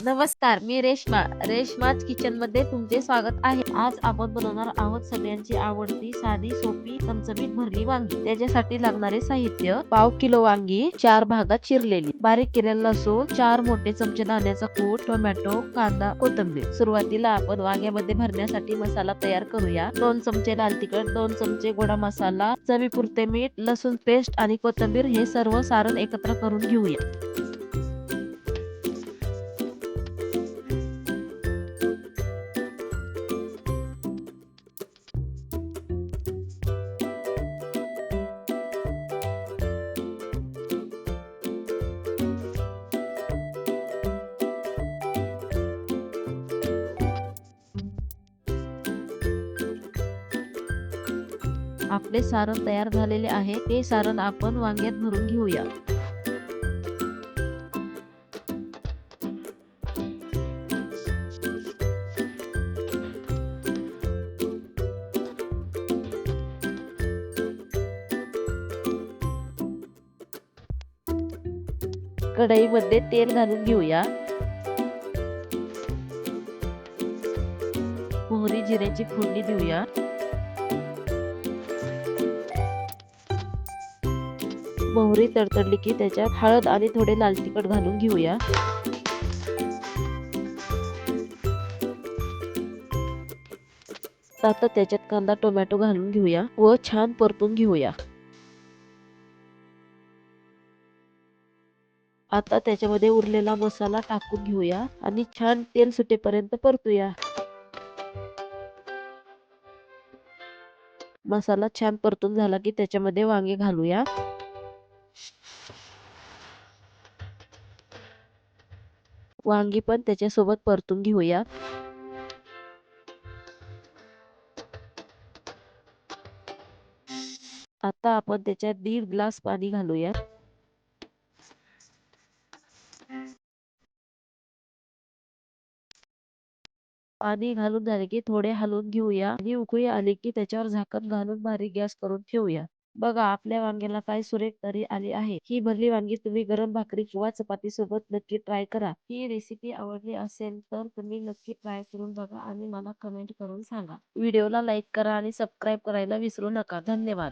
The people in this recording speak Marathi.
नमस्कार मी रेश्मा. रेश्माच किचनमध्ये तुमचे स्वागत आहे. आज आपण बनवणार आहोत सगळ्यांची आवडती साधी सोपी चमचमीत भरली वांगी. त्याच्यासाठी लागणारे साहित्य पाव किलो वांगी चार भागात चिरलेली. बारीक केलेला लसूण चार मोठे चमचे दाण्याचा कूट टोमॅटो कांदा कोथंबीर. सुरुवातीला आपण वांग्यामध्ये भरण्यासाठी मसाला तयार करूया. दोन चमचे लाल तिखट दोन चमचे गोडा मसाला चवीपुरते मीठ लसूण पेस्ट आणि कोथिंबीर हे सर्व सारण एकत्र करून घेऊया. आपले सारण तयार झालेले आहे ते सारण आपण वांग्यात भरून घेऊया. कढईमध्ये तेल घालून घेऊया. मोहरी जिऱ्याची फोडणी देऊया. मोहरी तडतडली की त्याच्यात हळद आणि थोडे लाल तिखट घालून घेऊया. आता त्याच्यात कांदा टोमॅटो घालून घेऊया व छान परतून घेऊया. आता त्याच्यामध्ये उरलेला मसाला टाकून घेऊया आणि छान तेल सुटेपर्यंत परतूया. मसाला छान परतून झाला की त्याच्यामध्ये वांगे घालूया. वांगी पण त्याच्यासोबत परतून घेऊया. आता आपण त्याच्यात दीड ग्लास पाणी घालूया पाणी घालून झाले की थोडे हलवून घेऊया. आणि उकळी आली की त्याच्यावर झाकण घालून बारीक गॅस करून ठेवूया. बघा आपल्या वांग्याला काय सुरेख तरी आली आहे. ही भरली वांगी तुम्ही गरम भाकरी किंवा चपाती सोबत नक्की ट्राय करा. ही रेसिपी आवडली असेल तर तुम्ही नक्की ट्राय करून बघा आणि मला कमेंट करून सांगा. व्हिडिओला लाईक करा आणि सबस्क्राईब करायला विसरू नका. धन्यवाद.